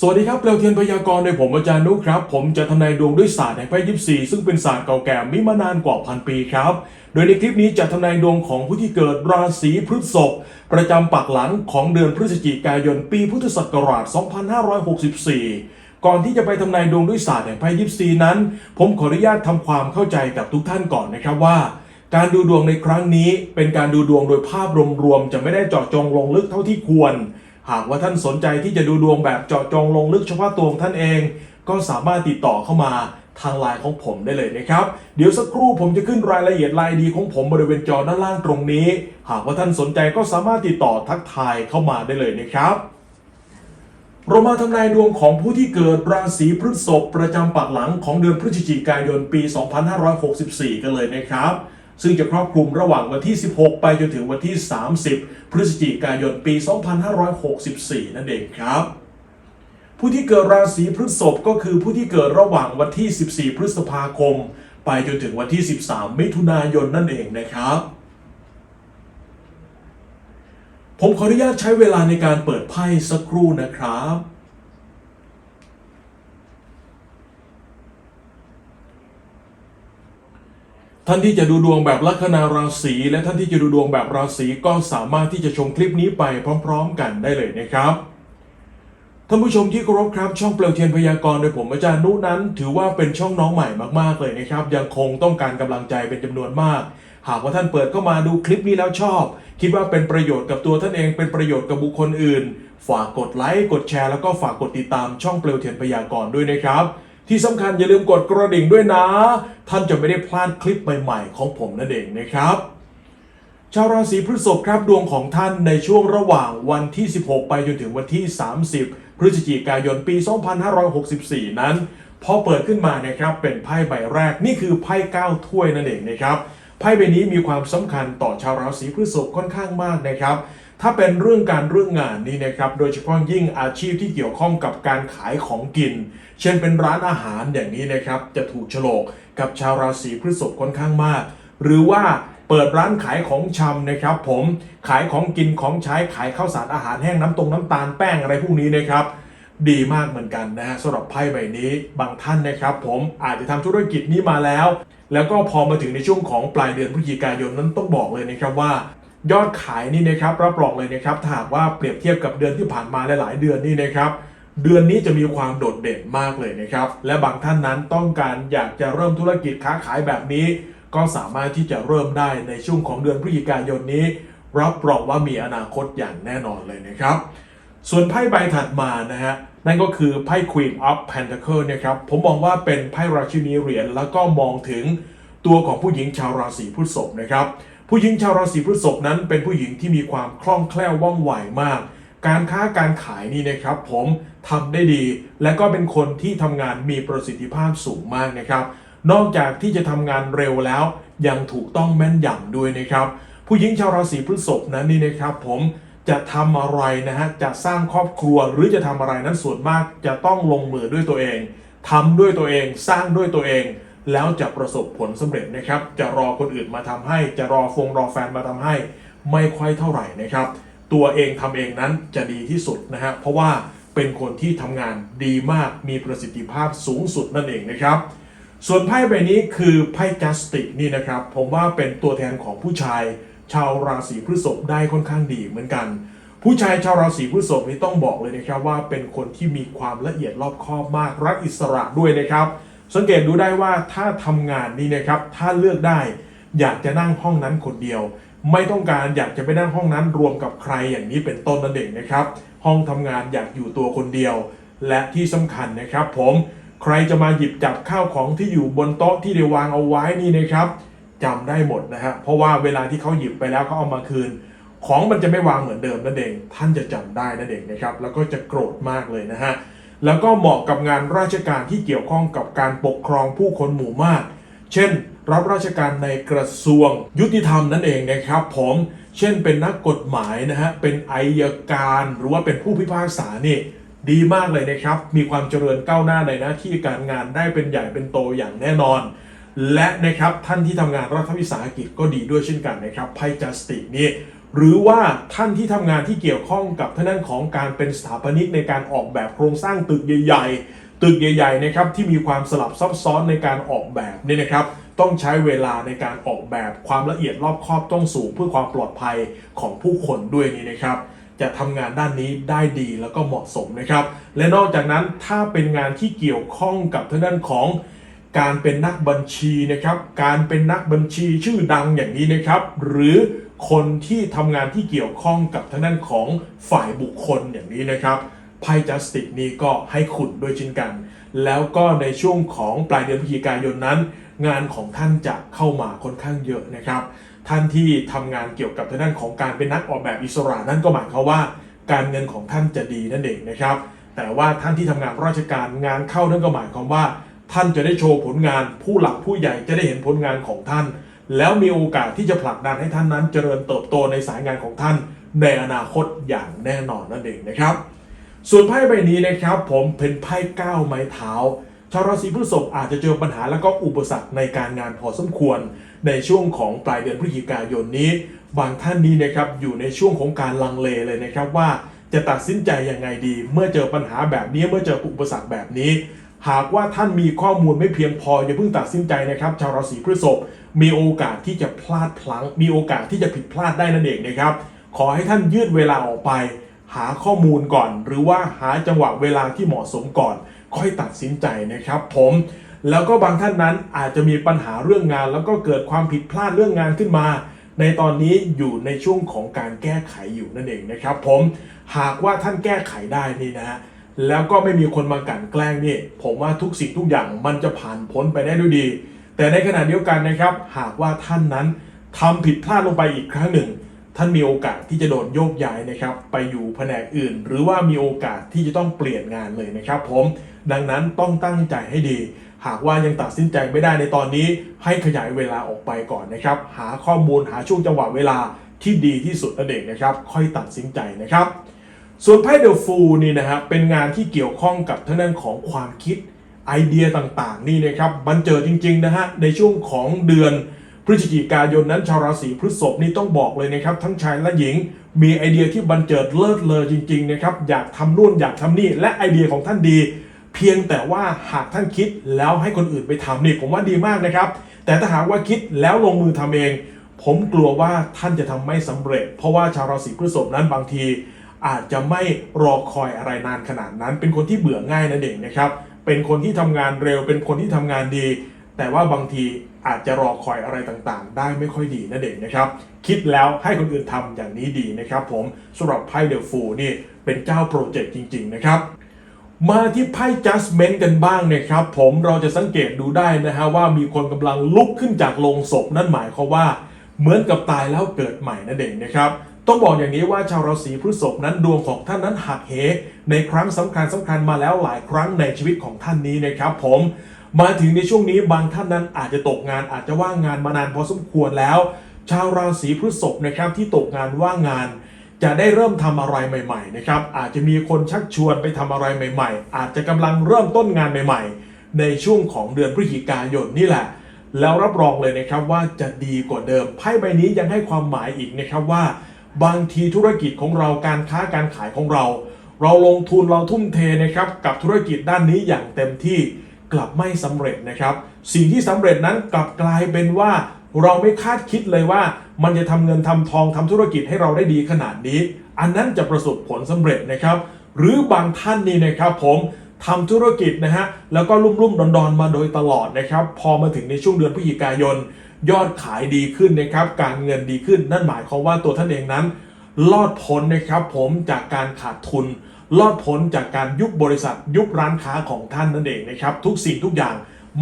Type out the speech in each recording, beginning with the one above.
สวัสดีครับเปลวเทียนพยากรณ์โดยผมอาจารย์นุครับ ผมจะทำนายดวงด้วยศาสตร์แห่งไพ่ยิปซีซึ่งเป็นศาสตร์เก่าแก่มีมานานกว่าพันปีครับ โดยในคลิปนี้จะทำนายดวงของผู้ที่เกิดราศีพฤษภประจำปักหลังของเดือนพฤศจิกายนปีพุทธศักราช 2564 ก่อนที่จะไปทำนายดวงด้วยศาสตร์แห่งไพ่ยิปซีนั้น ผมขออนุญาตทำความเข้าใจกับทุกท่านก่อนนะครับว่า การดูดวงในครั้งนี้เป็นการดูดวงโดยภาพรวมๆจะไม่ได้เจาะจงลงลึกเท่าที่ควร หากว่าท่านสนใจที่จะดูดวงแบบเจาะจงลงลึกเฉพาะตัวของท่านเอง ก็สามารถติดต่อเข้ามาทางไลน์ของผมได้เลยนะครับ เดี๋ยวสักครู่ผมจะขึ้นรายละเอียดรายดีของผมบริเวณจอด้านล่างตรงนี้ หากว่าท่านสนใจก็สามารถติดต่อทักทายเข้ามาได้เลยนะครับเรามาทำนายดวงของผู้ที่เกิดราศีพฤษภประจำปักหลังของเดือนพฤศจิกายนปี 2564 กันเลยนะครับ ซึ่งจะครอบคลุมระหว่างวันที่ 16 ไปจนถึงวันที่ 30 พฤศจิกายนปี 2564 นั่นเองครับ ผู้ที่เกิดราศีพฤษภก็คือผู้ที่เกิดระหว่างวันที่ 14 พฤษภาคม ไปจนถึงวันที่ 13 มิถุนายนนั่นเองนะครับ ผมขออนุญาตใช้เวลาในการเปิดไพ่สักครู่นะครับ ท่านที่จะดูดวงแบบลัคนาราศีและท่านที่จะดูดวงแบบราศีก็สามารถที่จะชมคลิปนี้ไปพร้อม ๆ กันได้เลยนะครับท่านผู้ชมที่เคารพครับช่องเปลวเทียนพยากรณ์โดยผมอาจารย์นุนั้น ถือว่าเป็นช่องน้องใหม่มากๆเลยนะครับ ยังคงต้องการกำลังใจเป็นจำนวนมาก หากว่าท่านเปิดเข้ามาดูคลิปนี้แล้วชอบ คิดว่าเป็นประโยชน์กับตัวท่านเองเป็นประโยชน์กับบุคคลอื่น ฝากกดไลค์กดแชร์แล้วก็ฝากกดติดตามช่องเปลวเทียนพยากรณ์ด้วยนะครับ ที่สำคัญอย่าลืมกดกระดิ่งด้วยนะ ท่านจะไม่ได้พลาดคลิปใหม่ๆ ของผมนั่นเองนะครับ ชาวราศีพฤษภครับดวงของท่านในช่วงระหว่างวันที่ 16 ไปจนถึงวันที่ 30 พฤศจิกายนปี 2564 นั้นพอเปิดขึ้นมานะครับเป็นไพ่ใบแรกนี่คือไพ่9ถ้วยนั่นเองนะครับไพ่ใบนี้มีความสำคัญต่อชาวราศีพฤษภค่อนข้างมากนะครับ ถ้าเป็นเรื่องการเรื่องงานนี่นะครับโดยเฉพาะยิ่งอาชีพที่เกี่ยวข้องกับการขายของกิน เช่นเป็นร้านอาหารอย่างนี้นะครับจะถูกโฉลกกับชาวราศีพฤษภค่อนข้างมาก หรือว่าเปิดร้านขายของชำนะครับ ผมขายของกินของใช้ขายข้าวสารอาหารแห้งน้ำตรงน้ำตาลแป้งอะไรพวกนี้นะครับ ดีมากเหมือนกันนะฮะสำหรับไพ่ใบนี้บางท่านนะครับ ผมอาจจะทำธุรกิจนี้มาแล้ว แล้วก็พอมาถึงในช่วงของปลายเดือนพฤศจิกายนนั้นต้องบอกเลยนะครับว่า ยอดขายนี่นะครับรับรองเลยนะครับถ้าหากว่าเปรียบเทียบกับเดือนที่ผ่านมาหลาย ๆ เดือนนี่นะครับเดือนนี้จะมีความโดดเด่นมากเลยนะครับ และบางท่านนั้นต้องการอยากจะเริ่มธุรกิจค้าขายแบบนี้ ก็สามารถที่จะเริ่มได้ในช่วงของเดือนพฤศจิกายนนี้ รับรองว่ามีอนาคตอย่างแน่นอนเลยนะครับ ส่วนไพ่ใบถัดมานะฮะนั่นก็คือไพ่ Queen of Pentacle นะครับผมมองว่าเป็นไพ่ราชินีเหรียญแล้วก็มองถึงตัวของผู้หญิงชาวราศีพฤษภนะครับ ผู้หญิงชาวราศีพฤษภนั้นเป็นผู้หญิงที่มีความคล่องแคล่วว่องไวมาก การค้าการขายนี่นะครับ ผมทำได้ดี และก็เป็นคนที่ทำงานมีประสิทธิภาพสูงมากนะครับ นอกจากที่จะทำงานเร็วแล้ว ยังถูกต้องแม่นยำด้วยนะครับ ผู้หญิงชาวราศีพฤษภนั้นนี่นะครับ ผมจะทำอะไรนะฮะจะสร้างครอบครัวหรือจะทำอะไรนั้นส่วนมากจะต้องลงมือด้วยตัวเองทำด้วยตัวเองสร้างด้วยตัวเอง แล้วจะประสบผลสำเร็จนะครับ จะรอคนอื่นมาทำให้ จะรอฟงรอแฟนมาทำให้ ไม่ค่อยเท่าไหร่นะครับ ตัวเองทำเองนั้นจะดีที่สุดนะฮะเพราะว่าเป็นคนที่ทำงานดีมากมีประสิทธิภาพสูงสุดนั่นเองนะครับ ส่วนไพ่ใบนี้คือไพ่จัสติกนี่นะครับ ผมว่าเป็นตัวแทนของผู้ชาย ชาวราศีพฤษภได้ค่อนข้างดีเหมือนกัน ผู้ชายชาวราศีพฤษภนี่ต้องบอกเลยนะครับว่าเป็นคนที่มีความละเอียดรอบคอบมากรักอิสระด้วยนะครับ สังเกตดูได้ว่าถ้าทำงานนี่นะครับถ้าเลือกได้ อยากจะนั่งห้องนั้นคนเดียว ไม่ต้องการอยากจะไปนั่งห้องนั้นรวมกับใครอย่างนี้เป็นต้นนั่นเองนะครับ ห้องทำงานอยากอยู่ตัวคนเดียว และที่สำคัญนะครับ ผมใครจะมาหยิบจับข้าวของที่อยู่บนโต๊ะที่ได้วางเอาไว้นี่นะครับจำได้หมดนะฮะเพราะว่าเวลาที่เขาหยิบไปแล้วเขาเอามาคืน ของมันจะไม่วางเหมือนเดิมนั่นเอง ท่านจะจำได้นั่นเองนะครับ แล้วก็จะโกรธมากเลยนะฮะ แล้วก็เหมาะกับงานราชการที่เกี่ยวข้องกับการปกครองผู้คนหมู่มาก เช่น รับราชการในกระทรวง ยุติธรรมนั่นเองนะครับ ผม เช่นเป็นนักกฎหมายนะฮะ เป็นอายการหรือว่าเป็นผู้พิพากษานี่ดีมากเลยนะครับ มีความเจริญก้าวหน้าในหน้าที่การงานได้เป็นใหญ่เป็นโตอย่างแน่นอน และนะครับท่านที่ทำงานรัฐวิสาหกิจก็ดีด้วยเช่นกันนะครับไพ่จัสตินี่ หรือว่าท่านที่ทำงานที่เกี่ยวข้องกับท่างด้นของการเป็นสถาปนิกในการออกแบบโครงสร้างตึกใหญ่ๆ ตึกใหญ่ๆนะครับที่มีความสลับซับซ้อนในการออกแบบนี่นะครับ ต้องใช้เวลาในการออกแบบความละเอียดรอบคอบต้องสูงเพื่อความปลอดภัยของผู้คนด้วยนี่นะครับ จะทำงานด้านนี้ได้ดีแล้วก็เหมาะสมนะครับ และนอกจากนั้นถ้าเป็นงานที่เกี่ยวข้องกับท่างด้นของการเป็นนักบัญชีนะครับ การเป็นนักบัญชีชื่อดังอย่างนี้นะครับ หรือ คนที่ทำงานที่เกี่ยวข้องกับทางด้านของฝ่ายบุคคลอย่างนี้นะครับไพ่จัสติกนี้ก็ให้ขุนด้วยเช่นกัน แล้วก็ในช่วงของปลายเดือนพฤศจิกายนนั้น งานของท่านจะเข้ามาค่อนข้างเยอะนะครับ ท่านที่ทำงานเกี่ยวกับทางด้านของการเป็นนักออกแบบอิสระนั่นก็หมายความว่า การเงินของท่านจะดีนั่นเองนะครับ แต่ว่าท่านที่ทำงานราชการงานเข้านั่นก็หมายความว่า ท่านจะได้โชว์ผลงานผู้หลักผู้ใหญ่จะได้เห็นผลงานของท่าน แล้วมีโอกาสที่จะผลักดันให้ท่านนั้นเจริญเติบโตในสายงานของท่าน ในอนาคตอย่างแน่นอนนั่นเองนะครับ ส่วนไพ่ใบนี้นะครับ ผมเป็นไพ่ก้าวไม้เท้าชาวราศีพฤษภอาจจะเจอปัญหาและก็อุปสรรคในการงานพอสมควร ในช่วงของปลายเดือนพฤศจิกายนนี้ บางท่านนี้นะครับอยู่ในช่วงของการลังเลเลยนะครับว่าจะตัดสินใจยังไงดี เมื่อเจอปัญหาแบบนี้เมื่อเจออุปสรรคแบบนี้ หากว่าท่านมีข้อมูลไม่เพียงพออย่าเพิ่งตัดสินใจนะครับ ชาวราศีพฤษภมีโอกาสที่จะพลาดพลั้ง มีโอกาสที่จะผิดพลาดได้นั่นเองนะครับ ขอให้ท่านยืดเวลาออกไป หาข้อมูลก่อน หรือว่าหาจังหวะเวลาที่เหมาะสมก่อน ค่อยตัดสินใจนะครับผมแล้วก็บางท่านนั้นอาจจะมีปัญหาเรื่องงาน แล้วก็เกิดความผิดพลาดเรื่องงานขึ้นมา ในตอนนี้อยู่ในช่วงของการแก้ไขอยู่นั่นเองนะครับ ผมหากว่าท่านแก้ไขได้นี่นะฮะ แล้วก็ไม่มีคนมากลั่นแกล้งนี่ผมว่าทุกสิ่งทุกอย่างมันจะผ่านพ้นไปได้ด้วยดี แต่ในขณะเดียวกันนะครับ หากว่าท่านนั้นทำผิดพลาดลงไปอีกครั้งหนึ่ง ท่านมีโอกาสที่จะโดนโยกย้ายนะครับ ไปอยู่แผนกอื่น หรือว่ามีโอกาสที่จะต้องเปลี่ยนงานเลยนะครับ ผมดังนั้นต้องตั้งใจให้ดี หากว่ายังตัดสินใจไม่ได้ในตอนนี้ ให้ขยายเวลาออกไปก่อนนะครับ หาข้อมูลหาช่วงจังหวะเวลาที่ดีที่สุดนั่นเองนะครับ ค่อยตัดสินใจนะครับ ส่วนไพ่เดอะฟูนี่นะฮะเป็นงานที่เกี่ยวข้องกับทางด้านของความคิดไอเดียต่างๆ นี่นะครับมันเจอจริงๆนะฮะในช่วงของเดือนพฤศจิกายนนั้นชาวราศีพฤษภนี่ต้องบอกเลยนะครับ ทั้งชายและหญิง มีไอเดียที่บันเจิดเลิศเลอจริงๆนะครับอยากทำนู่นอยากทำนี่และไอเดียของท่านดี เพียงแต่ว่าหากท่านคิดแล้วให้คนอื่นไปทำนี่ผมว่าดีมากนะครับ แต่ถ้าหากว่าคิดแล้วลงมือทำเอง ผมกลัวว่าท่านจะทำไม่สำเร็จ เพราะว่าชาวราศีพฤษภนั้นบางที อาจจะไม่รอคอยอะไรนานขนาดนั้น เป็นคนที่เบื่อง่ายนั่นเองนะครับ เป็นคนที่ทำงานเร็ว เป็นคนที่ทำงานดี แต่ว่าบางทีอาจจะรอคอยอะไรต่างๆ ได้ไม่ค่อยดีนั่นเองนะครับ คิดแล้วให้คนอื่นทำอย่างนี้ดีนะครับ ผมสำหรับไพ่เดอะฟูนี่เป็นเจ้าโปรเจกต์จริง ๆ นะครับมาที่ไพ่ Judgment กันบ้างนะครับ ผมเราจะสังเกตดูได้นะฮะว่ามีคนกำลังลุกขึ้นจากโลงศพนั่นหมายความว่า เหมือนกับตายแล้วเกิดใหม่นั่นเองนะครับ ต้องบอกอย่างนี้ว่าชาวราศีพฤษภนั้นดวงของท่านนั้นหักเห ในครั้งสำคัญสำคัญมาแล้วหลายครั้งในชีวิตของท่านนี้นะครับ ผมมาถึงในช่วงนี้บางท่านนั้นอาจจะตกงานอาจจะว่างงานมานานพอสมควรแล้ว ชาวราศีพฤษภนะครับที่ตกงานว่างงาน จะได้เริ่มทำอะไรใหม่ๆนะครับอาจจะมีคนชักชวนไปทำอะไรใหม่ ๆ อาจจะกำลังเริ่มต้นงานใหม่ ๆ ในช่วงของเดือนพฤศจิกายนนี่แหละ แล้วรับรองเลยนะครับว่าจะดีกว่าเดิมไพ่ใบนี้ยังให้ความหมายอีกนะครับว่า บางทีธุรกิจของเราการค้าการขายของเรา เราลงทุนเราทุ่มเทนะครับกับธุรกิจด้านนี้อย่างเต็มที่กลับไม่สำเร็จนะครับ สิ่งที่สำเร็จนั้นกลับกลายเป็นว่าเราไม่คาดคิดเลยว่า มันจะทำเงินทำทองทำธุรกิจให้เราได้ดีขนาดนี้ อันนั้นจะประสบผลสำเร็จนะครับ หรือบางท่านนี่นะครับผมทำธุรกิจนะฮะแล้วก็ลุ่มลุ่มๆดอนๆมาโดยตลอดนะครับ พอมาถึงในช่วงเดือนพฤศจิกายน ยอดขายดีขึ้นนะครับ การเงินดีขึ้น นั่นหมายความว่าตัวท่านเองนั้น รอดพ้นนะครับผมจากการขาดทุน รอดพ้นจากการยุบบริษัท ยุบร้านค้าของท่านนั่นเองนะครับ ทุกสิ่งทุกอย่าง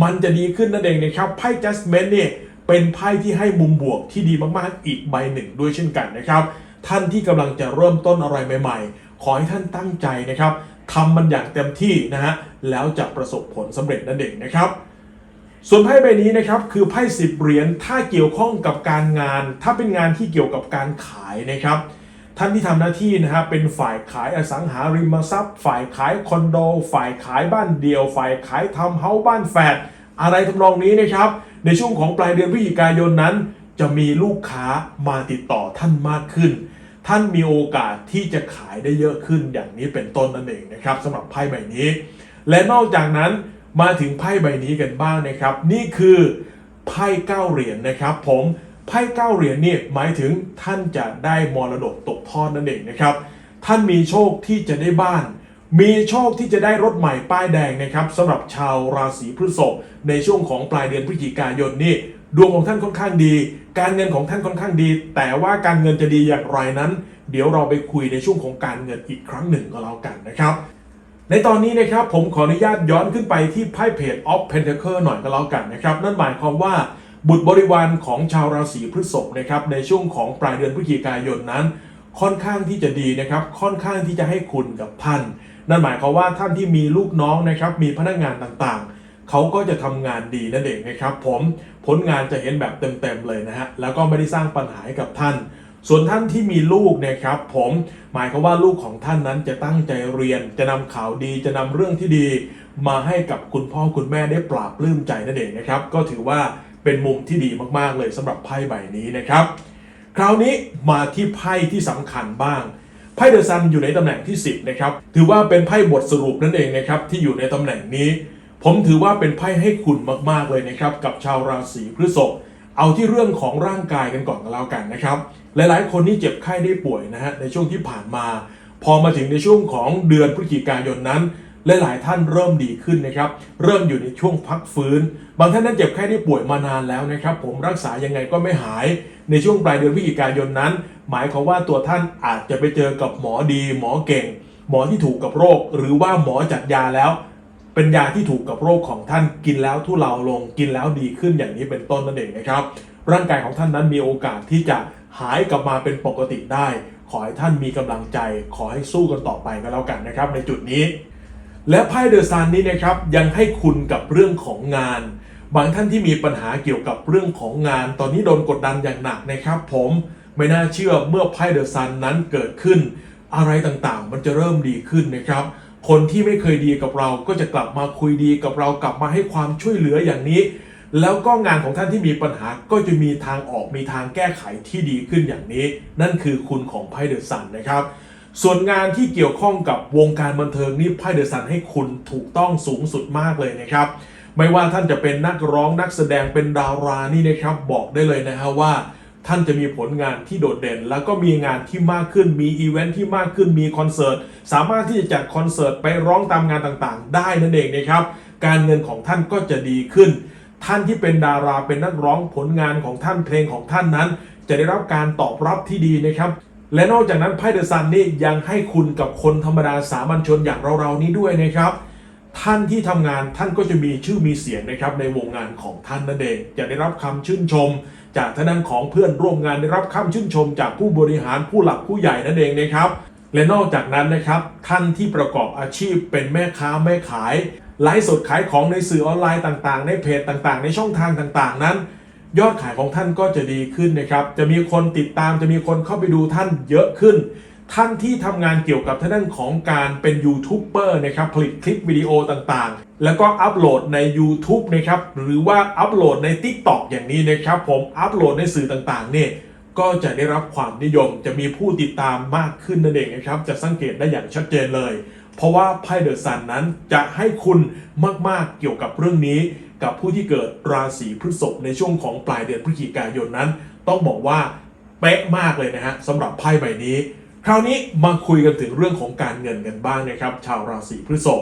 มันจะดีขึ้นนั่นเองนะครับไพ่ Judgment เนี่ยเป็นไพ่ที่ให้มุมบวกที่ดีมากๆอีกใบหนึ่งด้วยเช่นกันนะครับ ท่านที่กำลังจะเริ่มต้นอะไรใหม่ ๆ ขอให้ท่านตั้งใจนะครับทำมันอย่างเต็มที่นะฮะแล้วจะประสบผลสำเร็จนั่นเองนะครับ ส่วนไพ่ใบนี้นะครับคือไพ่สิบเหรียญถ้าเกี่ยวข้องกับการงาน ถ้าเป็นงานที่เกี่ยวกับการขายนะครับท่านที่ทำหน้าที่นะฮะเป็นฝ่ายขายอสังหาริมทรัพย์ ฝ่ายขายคอนโด ฝ่ายขายบ้านเดี่ยว ฝ่ายขายทำเฮ้าส์บ้านแฝดอะไรทำนองนี้นะครับ ในช่วงของปลายเดือนพฤศจิกายนนั้น จะมีลูกค้ามาติดต่อท่านมากขึ้น ท่านมีโอกาสที่จะขายได้เยอะขึ้นอย่างนี้เป็นต้นนั่นเองนะครับสำหรับไพ่ใบนี้ และนอกจากนั้น มาถึงไพ่ใบนี้กันบ้างนะครับ นี่คือไพ่เก้าเหรียญนะครับ ผมไพ่เก้าเหรียญนี่หมายถึงท่านจะได้มรดกตกทอดนั่นเองนะครับ ท่านมีโชคที่จะได้บ้าน มีโชคที่จะได้รถใหม่ป้ายแดงนะครับสำหรับชาวราศีพฤษภในช่วงของปลายเดือนพฤศจิกายนนี่ดวงของท่านค่อนข้างดี การเงินของท่านค่อนข้างดี แต่ว่าการเงินจะดีอย่างไรนั้น เดี๋ยวเราไปคุยในช่วงของการเงินอีกครั้งหนึ่งก็แล้วกันนะครับ ในตอนนี้นะครับผมขออนุญาตย้อนขึ้นไปที่ไพ่เพจ of Pentacle หน่อยก็แล้วกันนะครับ นั่นหมายความว่าบุตรบริวารของชาวราศีพฤษภนะครับในช่วงของปลายเดือนพฤศจิกายนนั้น ค่อนข้างที่จะดีนะครับ ค่อนข้างที่จะให้คุณกับท่าน นั่นหมายความว่าท่านที่มีลูกน้องนะครับมีพนักงานต่างๆ เขาก็จะทำงานดีนั่นเองนะครับ ผมผลงานจะเห็นแบบเต็มๆเลยนะฮะแล้วก็ไม่ได้สร้างปัญหาให้กับท่าน ส่วนท่านที่มีลูกเนะครับผมหมายความว่าลูกของท่านนั้นจะตั้งใจเรียน จะนำข่าวดีจะนำเรื่องที่ดี มาให้กับคุณพ่อคุณแม่ได้ปราบปลื้มใจนั่นเองนะครับ ก็ถือว่าเป็นมุมที่ดีมากๆเลยสำหรับไพ่ใบนี้นะครับ คราวนี้มาที่ไพ่ที่สำคัญบ้างไพ่เดอะซันอยู่ในตำแหน่งที่ 10นะครับถือว่าเป็นไพ่บทสรุปนั่นเองนะครับที่อยู่ในตำแหน่งนี้ ผมถือว่าเป็นไพ่ให้คุณมากๆเลยนะครับกับชาวราศีพฤษภ เอาที่เรื่องของร่างกายกันก่อนก็แล้วกันนะครับ หลายๆ คนนี่เจ็บไข้ได้ป่วยนะฮะในช่วงที่ผ่านมา พอมาถึงในช่วงของเดือนพฤศจิกายนนั้นหลายๆท่านเริ่มดีขึ้นนะครับ เริ่มอยู่ในช่วงพักฟื้น บางท่านนั้นเจ็บไข้ได้ป่วยมานานแล้วนะครับ ผมรักษายังไงก็ไม่หาย ในช่วงปลายเดือนพฤศจิกายนนั้น หมายความว่าตัวท่านอาจจะไปเจอกับหมอดี หมอเก่ง หมอที่ถูกกับโรค หรือว่าหมอจัดยาแล้ว เป็นยาที่ถูกกับโรคของท่านกินแล้วทุเลาลงกินแล้วดีขึ้นอย่างนี้เป็นต้นนั่นเองนะครับ ร่างกายของท่านนั้นมีโอกาสที่จะหายกลับมาเป็นปกติได้ ขอให้ท่านมีกำลังใจ ขอให้สู้กันต่อไปก็แล้วกันนะครับ ในจุดนี้ และไพ่เดอะซันนี้นะครับยังให้คุณกับเรื่องของงาน บางท่านที่มีปัญหาเกี่ยวกับเรื่องของงาน ตอนนี้โดนกดดันอย่างหนักนะครับผมไม่น่าเชื่อเมื่อไพ่เดอะซันนั้นเกิดขึ้น อะไรต่างๆ มันจะเริ่มดีขึ้นนะครับ คนที่ไม่เคยดีกับเราก็จะกลับมาคุยดีกับเรากลับมาให้ความช่วยเหลืออย่างนี้ แล้วก็งานของท่านที่มีปัญหาก็จะมีทางออกมีทางแก้ไขที่ดีขึ้นอย่างนี้ นั่นคือคุณของไพ่เดอะซันนะครับ ส่วนงานที่เกี่ยวข้องกับวงการบันเทิงนี่ไพ่เดอะซันให้คุณถูกต้องสูงสุดมากเลยนะครับ ไม่ว่าท่านจะเป็นนักร้องนักแสดงเป็นดารานี่นะครับ บอกได้เลยนะฮะว่า ท่านจะมีผลงานที่โดดเด่น แล้วก็มีงานที่มากขึ้นมีอีเวนท์ที่มากขึ้นมีคอนเสิร์ตสามารถที่จะจัดคอนเสิร์ตไปร้องตามงานต่างๆ ได้นั่นเองนะครับ การเงินของท่านก็จะดีขึ้น ท่านที่เป็นดาราเป็นนักร้องผลงานของท่านเพลงของท่านนั้น จะได้รับการตอบรับที่ดีนะครับและนอกจากนั้นไพ่เดอะซันนี่ยังให้คุณกับคนธรรมดาสามัญชนอย่างเราๆนี้ด้วยนะครับ ท่านที่ทำงานท่านก็จะมีชื่อมีเสียงนะครับในวงงานของท่านนั่นเองจะได้รับคำชื่นชม จากท่านนั้นของเพื่อนร่วมงานได้รับคำชื่นชม จากผู้บริหารผู้หลักผู้ใหญ่นั่นเองนะครับ และนอกจากนั้นนะครับ ท่านที่ประกอบอาชีพเป็นแม่ค้าแม่ขายไลฟ์สดขายของในสื่อออนไลน์ต่างๆ ในเพจต่างๆ ในช่องทางต่างๆ นั้น ยอดขายของท่านก็จะดีขึ้นนะครับ จะมีคนติดตามจะมีคนเข้าไปดูท่านเยอะขึ้น ท่านที่ทำงานเกี่ยวกับทางด้านของการเป็นยูทูบเบอร์นะครับผลิตคลิปวิดีโอต่างๆ แล้วก็อัปโหลดใน YouTube นะครับหรือว่าอัปโหลดใน TikTok อย่างนี้นะครับผมอัปโหลดในสื่อต่างๆเนี่ยก็จะได้รับความนิยมจะมีผู้ติดตามมากขึ้นนั่นเองนะครับจะสังเกตได้อย่างชัดเจนเลย เพราะว่าไพ่เดอะซันนั้นจะให้คุณมากๆเกี่ยวกับเรื่องนี้ กับผู้ที่เกิดราศีพฤษภในช่วงของปลายเดือนพฤศจิกายนนั้น ต้องบอกว่าเป๊ะมากเลยนะฮะสำหรับไพ่ใบนี้ คราวนี้มาคุยกันถึงเรื่องของการเงินกันบ้างนะครับ ชาวราศีพฤษภ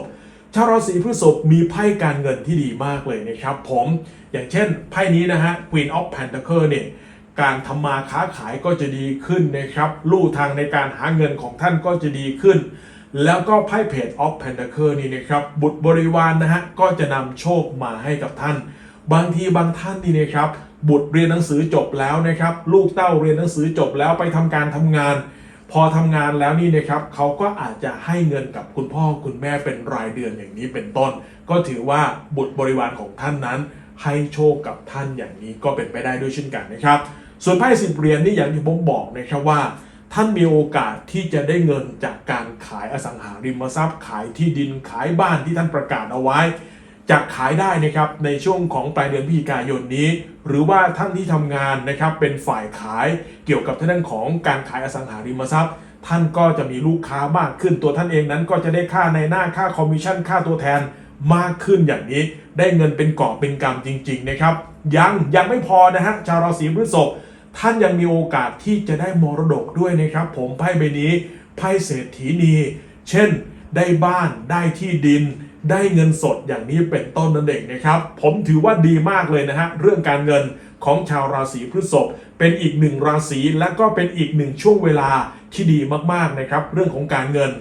ชาวราศีพฤษภมีไพ่การเงินที่ดีมากเลยนะครับผมอย่างเช่นไพ่นี้นะฮะ Queen of Pentacles เนี่ยการทำมาค้าขายก็จะดีขึ้นนะครับลู่ทางในการหาเงินของท่านก็จะดีขึ้น แล้วก็ไพ่เพจ of Pentacle นี่นะครับบุตรบริวารนนะฮะก็จะนำโชคมาให้กับท่าน บางทีบางท่านนี่นะครับบุตรเรียนหนังสือจบแล้วนะครับลูกเต้าเรียนหนังสือจบแล้วไปทำการทำงาน พอทำงานแล้วนี่นะครับเขาก็อาจจะให้เงินกับคุณพ่อคุณแม่เป็นรายเดือนอย่างนี้เป็นต้น ก็ถือว่าบุตรบริวารของท่านนั้น ให้โชคกับท่านอย่างนี้ก็เป็นไปได้ด้วยเช่นกันนะครับ ส่วนไพ่สิบเหรียญนี่อย่างที่ผมบอกนะครับว่า ท่านมีโอกาสที่จะได้เงินจากการขายอสังหาริมทรัพย์ ขายที่ดินขายบ้านที่ท่านประกาศเอาไว้ จะขายได้นะครับในช่วงของปลายเดือนพฤศจิกายนนี้ หรือว่าท่านที่ทำงานนะครับเป็นฝ่ายขายเกี่ยวกับทางด้านของการขายอสังหาริมทรัพย์ ท่านก็จะมีลูกค้ามากขึ้นตัวท่านเองนั้นก็จะได้ค่าในหน้าค่าคอมมิชชั่นค่าตัวแทนมากขึ้นอย่างนี้ ได้เงินเป็นกอบเป็นกำจริง ๆ นะครับ ยังยังไม่พอนะฮะชาวราศีพฤษภท่านยังมีโอกาสที่จะได้มรดกด้วยนะครับ ผมไพ่ใบนี้ไพ่เศรษฐีนี เช่น ได้บ้านได้ที่ดิน ได้เงินสดอย่างนี้เป็นต้นนั่นเองนะครับ ผมถือว่าดีมากเลยนะฮะเรื่องการเงินของชาวราศีพฤษภเป็นอีกหนึ่งราศีและก็เป็นอีกหนึ่งช่วงเวลาที่ดีมากๆนะครับ เรื่องของการเงิน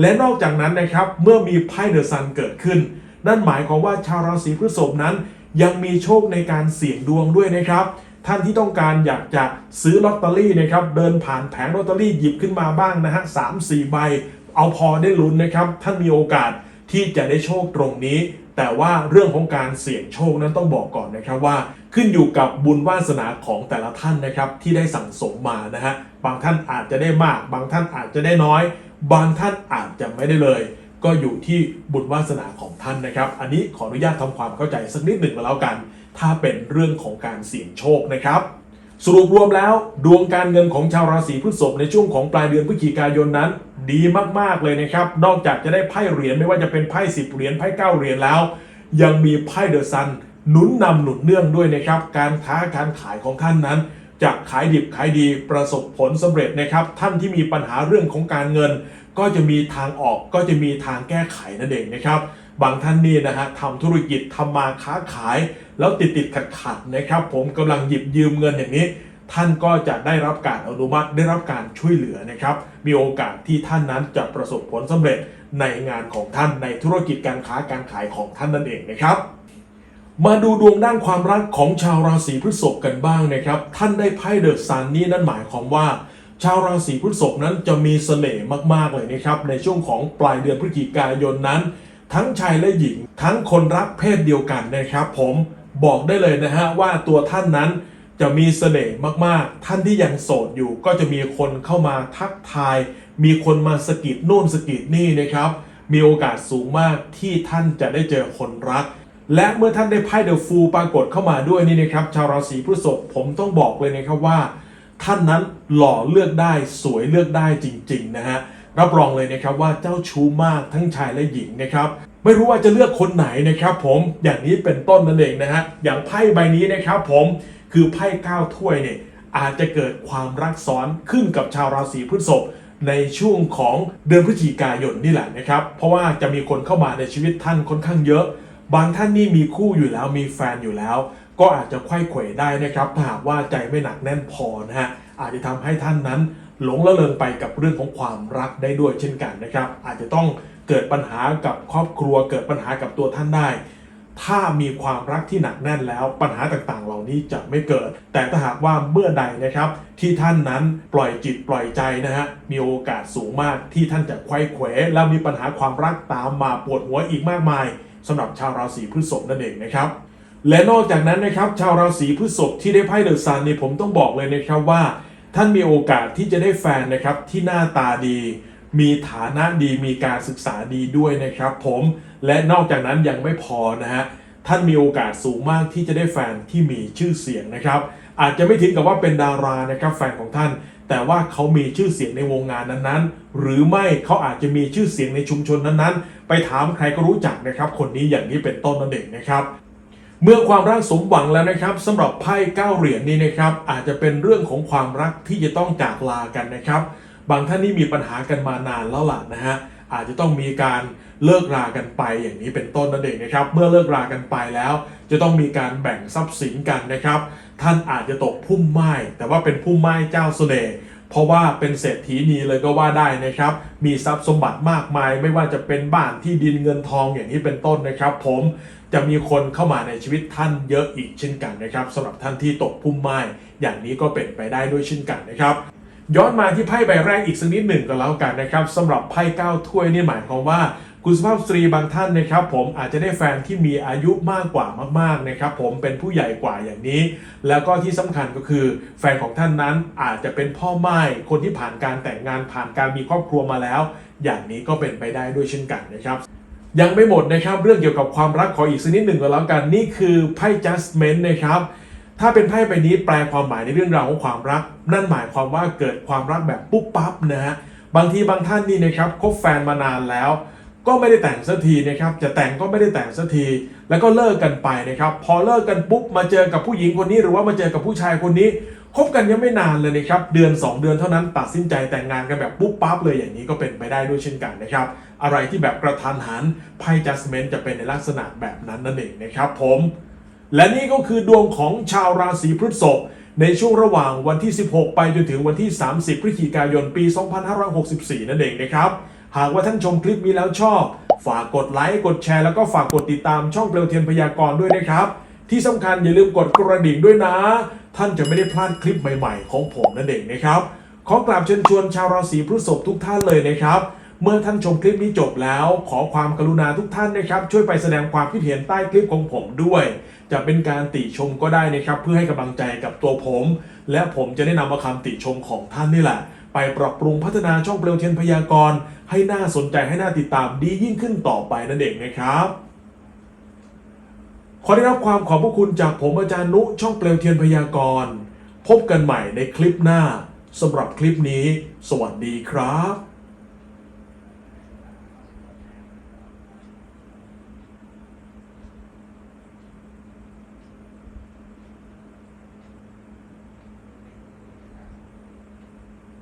และนอกจากนั้นนะครับเมื่อมีไพ่เดอะซันเกิดขึ้น นั่นหมายความว่าชาวราศีพฤษภนั้น ยังมีโชคในการเสี่ยงดวงด้วยนะครับท่านที่ต้องการอยากจะซื้อลอตเตอรี่นะครับเดินผ่านแผงลอตเตอรี่หยิบขึ้นมาบ้างนะฮะสามสี่ใบ เอาพอได้ลุ้นนะครับ ท่านมีโอกาส ที่จะได้โชคตรงนี้ แต่ว่าเรื่องของการเสี่ยงโชคนั้นต้องบอกก่อนนะครับว่า ขึ้นอยู่กับบุญวาสนาของแต่ละท่านนะครับที่ได้สั่งสมมานะฮะบางท่านอาจจะได้มาก บางท่านอาจจะได้น้อย บางท่านอาจจะไม่ได้เลย ก็อยู่ที่บุญวาสนาของท่านนะครับ อันนี้ขออนุญาตทำความเข้าใจสักนิดหนึ่งก็แล้วกัน ถ้าเป็นเรื่องของการเสี่ยงโชคนะครับ สรุปรวมแล้วดวงการเงินของชาวราศีพฤษภในช่วงของปลายเดือนพฤศจิกายนนั้น ดีมากๆเลยนะครับ นอกจากจะได้ไพ่เหรียญไม่ว่าจะเป็นไพ่สิบเหรียญไพ่เก้าเหรียญแล้ว ยังมีไพ่เดอะซันหนุนนำหนุนเนื่องด้วยนะครับ การค้าการขายของท่านนั้นจะขายดิบขายดีประสบผลสำเร็จนะครับ ท่านที่มีปัญหาเรื่องของการเงิน ก็จะมีทางออกก็จะมีทางแก้ไขนั่นเองนะครับ บางท่านนี่นะฮะทำธุรกิจทำมาค้าขาย แล้วติดติดขัดขัดนะครับ ผมกำลังหยิบยืมเงินอย่างนี้ ท่านก็จะได้รับการอนุมัติได้รับการช่วยเหลือนะครับ มีโอกาสที่ท่านนั้นจะประสบผลสำเร็จในงานของท่านในธุรกิจการค้าการขายของท่านนั่นเองนะครับมาดูดวงด้านความรักของชาวราศีพฤษภกันบ้างนะครับ ท่านได้ไพ่เดอะซันนี่นั่นหมายความว่า ชาวราศีพฤษภนั้นจะมีเสน่ห์มากๆเลยนะครับ ในช่วงของปลายเดือนพฤศจิกายนนั้น ทั้งชายและหญิง ทั้งคนรักเพศเดียวกันนะครับผมบอกได้เลยนะฮะว่าตัวท่านนั้นจะมีเสน่ห์มากๆ ท่านที่ยังโสดอยู่ก็จะมีคนเข้ามาทักทาย มีคนมาสกิดโน่นสกิดนี่นะครับ มีโอกาสสูงมากที่ท่านจะได้เจอคนรัก และเมื่อท่านได้ไพ่เดอะฟูลปรากฏเข้ามาด้วยนี่นะครับ ชาวราศีพฤษภผมต้องบอกเลยนะครับว่า ท่านนั้นหล่อเลือกได้สวยเลือกได้จริง ๆ นะฮะ รับรองเลยนะครับว่าเจ้าชู้มากทั้งชายและหญิงนะครับ ไม่รู้ว่าจะเลือกคนไหนนะครับผมอย่างนี้เป็นต้นนั่นเองนะฮะอย่างไพ่ใบนี้นะครับผมคือไพ่เก้าถ้วยเนี่ยอาจจะเกิดความรักซ้อนขึ้นกับชาวราศีพฤษภในช่วงของเดือนพฤศจิกายนนี่แหละนะครับ เพราะว่าจะมีคนเข้ามาในชีวิตท่านค่อนข้างเยอะ บางท่านนี่มีคู่อยู่แล้วมีแฟนอยู่แล้ว ก็อาจจะไขว้เขวได้นะครับถ้าหากว่าใจไม่หนักแน่นพอนะฮะอาจจะทำให้ท่านนั้น หลงละเลงไปกับเรื่องของความรักได้ด้วยเช่นกันนะครับ อาจจะต้องเกิดปัญหากับครอบครัว เกิดปัญหากับตัวท่านได้ ถ้ามีความรักที่หนักแน่นแล้วปัญหาต่างๆ เหล่านี้จะไม่เกิด แต่ถ้าหากว่าเมื่อใดนะครับ ที่ท่านนั้นปล่อยจิตปล่อยใจนะฮะมีโอกาสสูงมากที่ท่านจะไขว้เขวแล้วมีปัญหาความรักตามมาปวดหัวอีกมากมายสำหรับชาวราศีพฤษภนั่นเองนะครับและนอกจากนั้นนะครับชาวราศีพฤษภที่ได้ไพ่เดอะซันนี่ผมต้องบอกเลยนะครับว่า ท่านมีโอกาสที่จะได้แฟนนะครับที่หน้าตาดี มีฐานะดีมีการศึกษาดีด้วยนะครับ ผมและนอกจากนั้นยังไม่พอนะฮะท่านมีโอกาสสูงมากที่จะได้แฟนที่มีชื่อเสียงนะครับ อาจจะไม่ถึงกับว่าเป็นดารานะครับแฟนของท่าน แต่ว่าเขามีชื่อเสียงในวงงานนั้นๆ หรือไม่เขาอาจจะมีชื่อเสียงในชุมชนนั้นๆ ไปถามใครก็รู้จักนะครับ คนนี้อย่างนี้เป็นต้นนั่นเองนะครับ เมื่อความรักสมหวังแล้วนะครับสำหรับไพ่เก้าเหรียญนี้นะครับ อาจจะเป็นเรื่องของความรักที่จะต้องจากลากันนะครับ บางท่านนี่มีปัญหากันมานานแล้วล่ะนะฮะอาจจะต้องมีการเลิกรากันไปอย่างนี้เป็นต้นนั่นเองนะครับ เมื่อเลิกรากันไปแล้ว จะต้องมีการแบ่งทรัพย์สินกันนะครับ ท่านอาจจะตกพุ่มไม้แต่ว่าเป็นพุ่มไม้เจ้าเสน่ห์เพราะว่าเป็นเศรษฐีนีเลยก็ว่าได้นะครับ มีทรัพย์สมบัติมากมาย ไม่ว่าจะเป็นบ้านที่ดินเงินทองอย่างนี้เป็นต้นนะครับ ผม จะมีคนเข้ามาในชีวิตท่านเยอะอีกเช่นกันนะครับสำหรับท่านที่ตกพุ่มไม้อย่างนี้ก็เป็นไปได้ด้วยเช่นกันนะครับย้อนมาที่ไพ่ใบแรกอีกสักนิดหนึ่งก็แล้วกันนะครับสำหรับไพ่เก้าถ้วยนี่หมายความว่าคุณสุภาพสตรีบางท่านนะครับ ผมอาจจะได้แฟนที่มีอายุมากกว่ามากๆนะครับ ผมเป็นผู้ใหญ่กว่าอย่างนี้ แล้วก็ที่สำคัญก็คือ แฟนของท่านนั้นอาจจะเป็นพ่อไม้คนที่ผ่านการแต่งงานผ่านการมีครอบครัวมาแล้ว อย่างนี้ก็เป็นไปได้ด้วยเช่นกันนะครับ ยังไม่หมดนะครับเรื่องเกี่ยวกับความรักขออีกสักนิดหนึ่งก็แล้วกันนี่คือไพ่ judgment นะครับ ถ้าเป็นไพ่ใบนี้แปลความหมายในเรื่องราวของความรัก นั่นหมายความว่าเกิดความรักแบบปุ๊บปั๊บนะฮะบางทีบางท่านนี่นะครับคบแฟนมานานแล้ว ก็ไม่ได้แต่งสักทีนะครับ จะแต่งก็ไม่ได้แต่งสักที แล้วก็เลิกกันไปนะครับ พอเลิกกันปุ๊บมาเจอกับผู้หญิงคนนี้ หรือว่ามาเจอกับผู้ชายคนนี้คบกันยังไม่นานเลยนะครับ เดือน 2 เดือนเท่านั้นตัดสินใจแต่งงานกันแบบปุ๊บปั๊บเลยอย่างนี้ก็เป็นไปได้ด้วยเช่นกันนะครับ อะไรที่แบบกระทันหันไพ่ judgment จะเป็นในลักษณะแบบนั้นนั่นเองนะครับ ผม และนี่ก็คือดวงของชาวราศีพฤษภในช่วงระหว่างวันที่ 16 ไปจนถึงวันที่ 30 พฤศจิกายน ปี 2564 นั่นเองนะครับ หากว่าท่านชมคลิปนี้แล้วชอบ ฝากกดไลค์กดแชร์แล้วก็ฝากกดติดตามช่องเปลวเทียนพยากรณ์ด้วยนะครับ ที่สำคัญอย่าลืมกดกระดิ่งด้วยนะ ท่านจะไม่ได้พลาดคลิปใหม่ๆ ของผมนั่นเองนะครับ ขอกราบเชิญชวนชาวราศีพฤษภทุกท่านเลยนะครับ เมื่อท่านชมคลิปนี้จบแล้ว ขอความกรุณาทุกท่านนะครับ ช่วยไปแสดงความคิดเห็นใต้คลิปของผมด้วย จะเป็นการติชมก็ได้นะครับ เพื่อให้กำลังใจกับตัวผม และผมจะได้นำเอาคำติชมของท่านนี่แหละ ไปปรับปรุงพัฒนาช่องเปลวเทียนพยากรณ์ให้น่าสนใจให้น่าติดตามดียิ่งขึ้นต่อไปนั่นเองนะครับ ขอได้รับความขอบพระคุณจากผมอาจารย์นุช่องเปลวเทียนพยากรณ์ พบกันใหม่ในคลิปหน้าสำหรับคลิปนี้ สวัสดีครับ